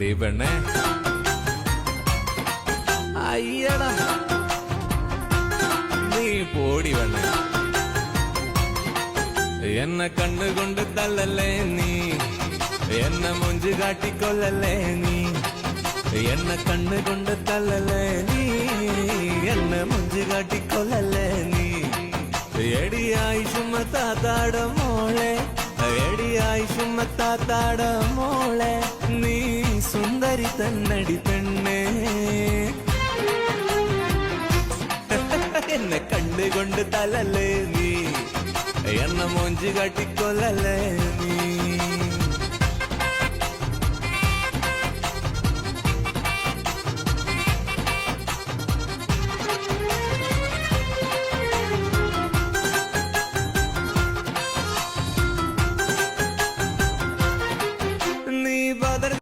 ദീപണ്ണേ അയ്യടാ നീ പോടി വേണേ എന്നെ കണ്ണുകൊണ്ട് തള്ളല്ലേ നീ എന്നെ മുഞ്ചു കാട്ടിക്കൊല്ലല്ലേ നീ എന്നെ കണ്ണുകൊണ്ട് തള്ളല്ലേ നീ എന്നെ മുഞ്ചു കാട്ടിക്കൊല്ലല്ലേ നീ എടിയായി ചുമത്താത്താട മോളെ എടിയായി ചുമത്താത്താട മോളെ നീ தன்னடி பெண்ணே. என்ன கண்டு கொண்டு தலலே நீ. என்ன மூஞ்சி காட்டி கொள்ளலே